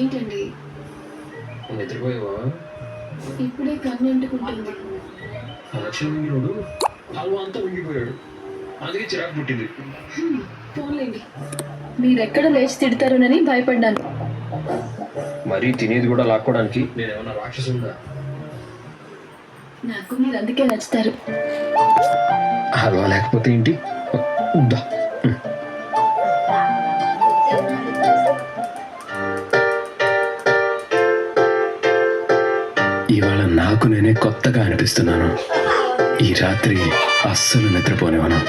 ఏంటండి? నిద్రపోయావా? ఇప్పుడే కన్ను అంటుకుంటుంది. అంతా మింగిపోయాడు అందుకే చిరాకు పుట్టింది. మీరెక్కడ లేచి తిడతారోనని భయపడ్డాను. మరీ తినేది కూడా లాక్కోవడానికి నేను ఏమన్నా రాక్షసుందా నాకు మీరు అందుకే నచ్చుతారు. హల్వా లేకపోతే ఏంటి? ఇవాళ నాకు నేనే కొత్తగా అనిపిస్తున్నాను. ఈ రాత్రి అస్సలు నిద్రపోనివ్వను.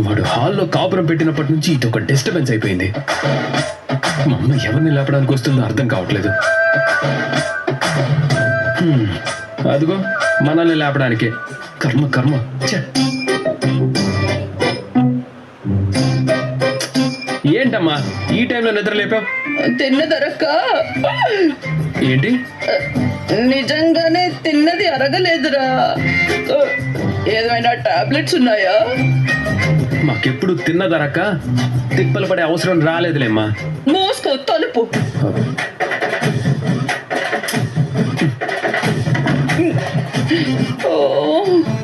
వాడు హాల్లో కాపురం పెట్టినప్పటి నుంచి ఇదొక ఒక డిస్టర్బెన్స్ అయిపోయింది. మా అమ్మ ఎవరిని లేపడానికి వస్తుందో అర్థం కావట్లేదు. అదిగో మనల్ని లేపడానికి. కర్మ కర్మ. ఏంటమ్మా ఈ టైంలో నిద్ర లేపావు? తిన్నదరక్క ఏంటి? నిజంగానే తిన్నది అరగలేదురా. ఏమైనా టాబ్లెట్స్ ఉన్నాయా? మాకెప్పుడు తిన్నదరక్క తిప్పలు పడే అవసరం రాలేదులేమ్మా. మోసుకో తలుపు. oh.